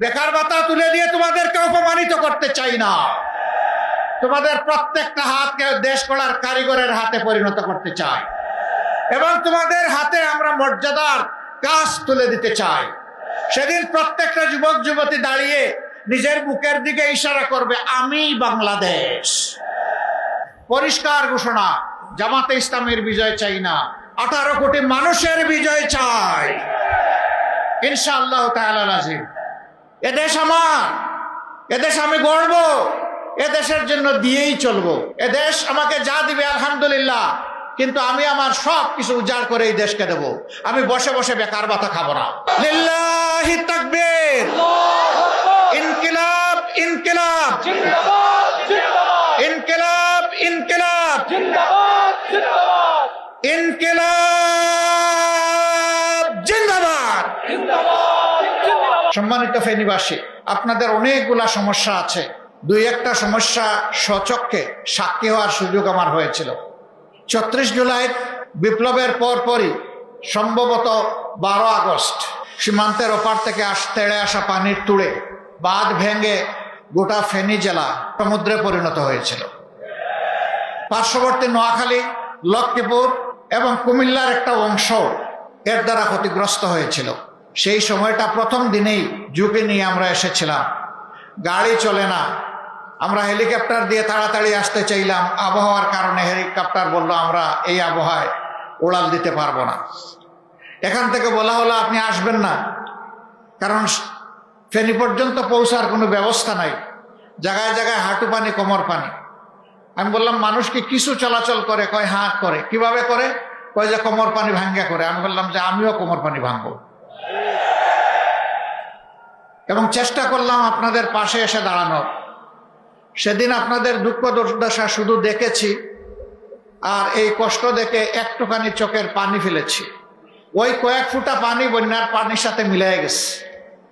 বেকার ভাতা তুলে দিয়ে তোমাদেরকে অপমানিত করতে চাই না। তোমাদের প্রত্যেকটা হাতকে দেশ গড়ার কারিগরের হাতে পরিণত করতে চাই। এবং তোমাদের হাতে আমরা মর্যাদার কাজ তুলে দিতে চাই। সেদিন প্রত্যেকটা যুবক, যুবতী দাঁড়িয়ে নিজের বুকের দিকে ইশারা করবে, আমি বাংলাদেশ। পরিষ্কার ঘোষণা, জামাতে ইসলামের বিজয় চাই না, আঠারো কোটি মানুষের বিজয় চাই। ইনশাআল্লাহ তাআলা রাজি এদেশ আমার এদেশ আমি গড়ব এদেশের জন্য দিয়েই চলবো। এদেশ আমাকে যা দিবে আলহামদুলিল্লাহ কিন্তু আমি আমার সব কিছু উজাড় করে এই দেশকে দেব। আমি বসে বসে বেকার বাতা খাব না। লিল্লাহি তাকবীর। ইনকিলাব ইনকিলাব। সম্মানিত ফেনীবাসী, আপনাদের অনেকগুলা সমস্যা আছে। দুই একটা সমস্যা সচক্ষে সাক্ষী হওয়ার সুযোগ আমার হয়েছিল। ছত্রিশ জুলাই বিপ্লবের পর পরই, সম্ভবত বারো আগস্ট, সীমান্তের ওপার থেকে আস, তেড়ে আসা পানির তুড়ে বাঁধ ভেঙে গোটা ফেনী জেলা সমুদ্রে পরিণত হয়েছিল। পার্শ্ববর্তী নোয়াখালী, লক্ষ্মীপুর এবং কুমিল্লার একটা অংশ এর দ্বারা ক্ষতিগ্রস্ত হয়েছিল। সেই সময়টা প্রথম দিনেই ঝুঁকি নিয়ে আমরা এসেছিলাম। গাড়ি চলে না। আমরা হেলিকপ্টার দিয়ে তাড়াতাড়ি আসতে চাইলাম। আবহাওয়ার কারণে হেলিকপ্টার বলল, আমরা এই আবহাওয়ায় উড়াল দিতে পারব না। এখান থেকে বলা হলো, আপনি আসবেন না। কারণ ফেনী পর্যন্ত পৌঁছার কোনো ব্যবস্থা নাই। জায়গায় জায়গায় হাঁটু পানি, কোমর পানি। আমি বললাম, মানুষ কি কিছু চলাচল করে? কয় হ্যাঁ করে। কীভাবে করে? কয় যে, কোমর পানি ভাঙ্গা করে। আমি বললাম যে, আমিও কোমর পানি ভাঙবো। এবং চেষ্টা করলাম আপনাদের পাশে এসে দাঁড়ানোর। সেদিন আপনাদের দুঃখ দুর্দশা শুধু দেখেছি, আর এই কষ্ট দেখে একটুখানি চোখের পানি ফেলেছি। ওই কয়েক ফুটা পানি বন্যার পানির সাথে মিলে গেছে।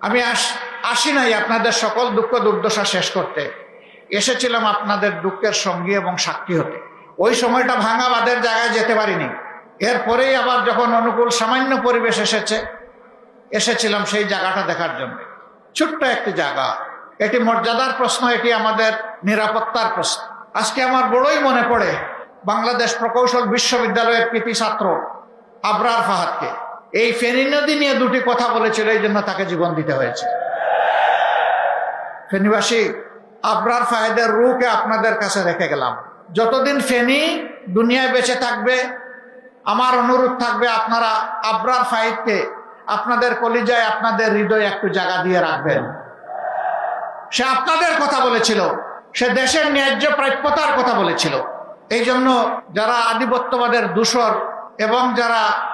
আমি আস, আসি নাই আপনাদের সকল দুঃখ দুর্দশা শেষ করতে। এসেছিলাম আপনাদের দুঃখের সঙ্গী এবং সাক্ষী হতে। ওই সময়টা ভাঙা বাদের জায়গায় যেতে পারিনি। এরপরেই আবার যখন অনুকূল সামান্য পরিবেশ এসেছে, এসেছিলাম সেই জায়গাটা দেখার জন্য। ছোট্ট একটি জায়গা। এটি মর্যাদার প্রশ্ন, এটি আমাদের নিরাপত্তার প্রশ্ন। আজকে আমার বড়ই মনে পড়ে বাংলাদেশ প্রকৌশল বিশ্ববিদ্যালয়ের কৃতি ছাত্র আবরার ফাহাদকে। এই ফেনী নদী নিয়ে দুটি কথা বলেছিল, এই জন্য তাকে জীবন দিতে হয়েছে। ফেনীবাসী, আবরার ফাহেদের রুকে আপনাদের কাছে রেখে গেলাম। যতদিন ফেনী দুনিয়ায় বেঁচে থাকবে, আমার অনুরোধ থাকবে আপনারা আবরার ফাহিদকে আপনাদের কলিজায় আপনাদের হৃদয় একটু জায়গা দিয়ে রাখবেন। সে আপনাদের কথা বলেছিল। সে দেশের ন্যায্য প্রাপ্যতার কথা বলেছিল। এই জন্য যারা আধিপত্যবাদের দূষর এবং যারা